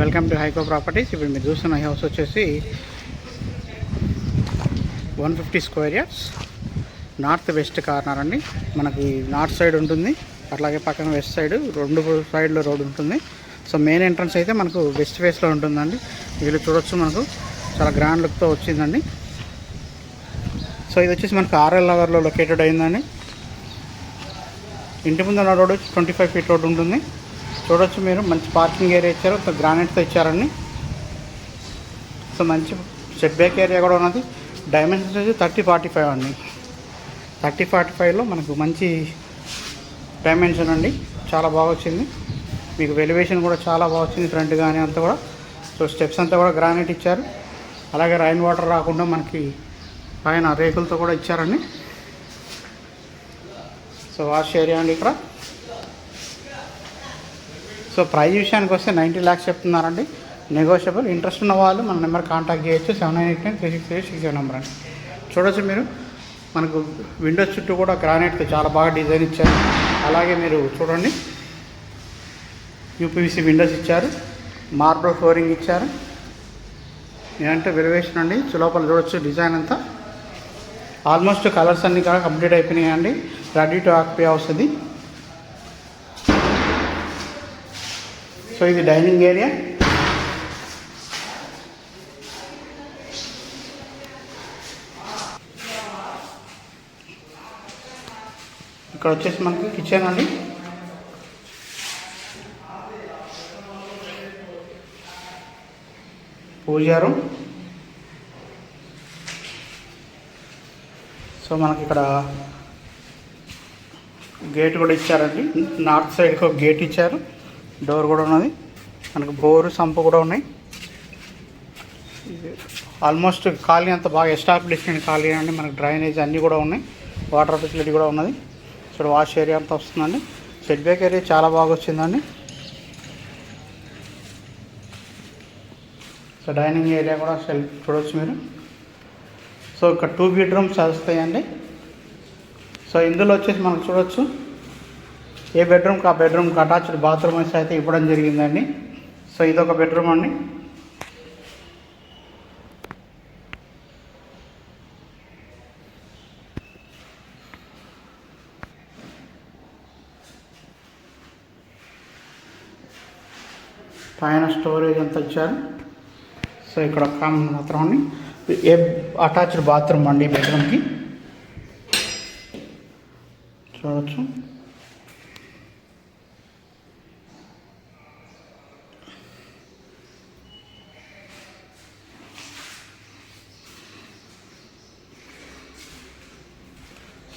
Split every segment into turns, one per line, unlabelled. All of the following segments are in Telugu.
Welcome to హైకో properties. ఇప్పుడు మీరు చూస్తున్న హౌస్ వచ్చేసి one fifty square years north west corner అండి. మనకి నార్త్ సైడ్ ఉంటుంది. అట్లాగే పక్కన వెస్ట్ సైడ్ రెండు సైడ్లో రోడ్ ఉంటుంది. సో మెయిన్ ఎంట్రన్స్ అయితే మనకు వెస్ట్ ఫేస్లో ఉంటుందండి. వీళ్ళు చూడొచ్చు మనకు. చాలా గ్రాండ్ లుక్తో వచ్చిందండి. సో ఇది వచ్చేసి మనకు ఆర్ఎల్ నగర్లో లొకేటెడ్ అయిందండి. ఇంటి ముందు road twenty five feet road ఉంటుంది. చూడొచ్చు మీరు. మంచి పార్కింగ్ ఏరియా ఇచ్చారు. గ్రానైట్తో ఇచ్చారండి. సో మంచి సెట్ బ్యాక్ ఏరియా కూడా ఉన్నది. డైమెన్షన్స్ వచ్చి థర్టీ ఫార్టీ ఫైవ్ అండి. థర్టీ ఫార్టీ ఫైవ్లో మనకు మంచి డైమెన్షన్ అండి. చాలా బాగా వచ్చింది. మీకు వెలివేషన్ కూడా చాలా బాగా వచ్చింది ఫ్రంట్ కానీ అంతా కూడా. సో స్టెప్స్ అంతా కూడా గ్రానైట్ ఇచ్చారు. అలాగే రైన్ వాటర్ రాకుండా మనకి పైన రేకులతో కూడా ఇచ్చారండి. సో వాష్ ఏరియా అండి ఇక్కడ. సో ప్రైజ్ విషయానికి వస్తే నైంటీ ల్యాక్స్ చెప్తున్నారండి. నెగోషియబుల్ ఇంట్రెస్ట్ ఉన్న వాళ్ళు మన నెంబర్ కాంటాక్ట్ చేయొచ్చు. Seven nine eight nine three six eight six number అండి. చూడొచ్చు మీరు. మనకు విండోస్ చుట్టూ కూడా గ్రానైట్తో చాలా బాగా డిజైన్ ఇచ్చారు. అలాగే మీరు చూడండి. యూపీవీసీ విండోస్ ఇచ్చారు. మార్బల్ ఫ్లోరింగ్ ఇచ్చారు. ఏంటంటే వెలివేషన్ అండి. లోపల చూడొచ్చు డిజైన్ అంతా. ఆల్మోస్ట్ కలర్స్ అన్నీ కూడా కంప్లీట్ అయిపోయినాయండి. అండి ready to occupy house so ఇది డైనింగ్ ఏరియా ఇక్కడ వచ్చేసి మనకి కిచెన్ అండి. పూజారు సో మనకి ఇక్కడ గేట్ కూడా ఇచ్చారండి. నార్త్ సైడ్కి ఒక గేట్ ఇచ్చారు. డోర్ కూడా ఉన్నది. మనకు బోరు సంపు కూడా ఉన్నాయి. ఆల్మోస్ట్ ఖాళీ అంత బాగా ఎస్టాబ్లిష్ అయిన ఖాళీ అండి. మనకు డ్రైనేజ్ అన్నీ కూడా ఉన్నాయి. వాటర్ ఫెసిలిటీ కూడా ఉన్నది. ఇక్కడ వాష్ ఏరియా అంతా వస్తుందండి. సెట్ బ్యాక్ ఏరియా చాలా బాగా వచ్చిందండి. సో డైనింగ్ ఏరియా కూడా సెల్ఫ్ చూడవచ్చు మీరు. సో ఇక్కడ టూ బెడ్రూమ్స్ వస్తాయండి. సో ఇందులో వచ్చేసి మనం చూడవచ్చు ఏ బెడ్రూమ్కి ఆ బెడ్రూమ్కి అటాచ్డ్ బాత్రూమ్ అయితే ఇవ్వడం జరిగిందండి. సో ఇదొక బెడ్రూమ్ అండి. పైన స్టోరేజ్ అంతా ఇచ్చారు. సో ఇక్కడ కామన్ మాత్రం అండి. ఏ అటాచ్డ్ బాత్రూమ్ అండి బెడ్రూమ్కి చూడవచ్చు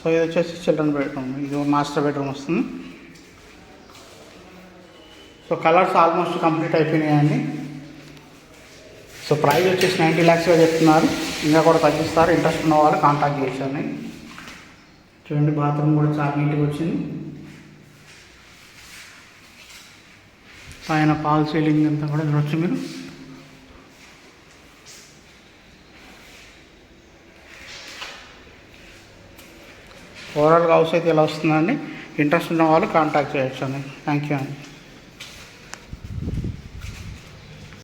సో ఇది వచ్చేసి చిల్డ్రన్ బెడ్రూమ్. ఇది మాస్టర్ బెడ్రూమ్ వస్తుంది. సో కలర్స్ ఆల్మోస్ట్ కంప్లీట్ అయిపోయినాయండి. సో ప్రైస్ వచ్చేసి నైంటీ ల్యాక్స్గా చెప్తున్నారు. ఇంకా కూడా తగ్గిస్తారు. ఇంట్రెస్ట్ ఉన్న వాళ్ళు కాంటాక్ట్ చేశాను చూడండి బాత్రూమ్ కూడా చాలా నీట్గా వచ్చింది. పైన పాల్ సీలింగ్ అంతా కూడా చూడొచ్చు మీరు ఓవరాల్గా హౌస్ అయితే ఇలా వస్తుందండి? ఇంట్రెస్ట్ ఉన్న వాళ్ళు కాంటాక్ట్ చేయొచ్చు అండి థ్యాంక్ యూ అండి.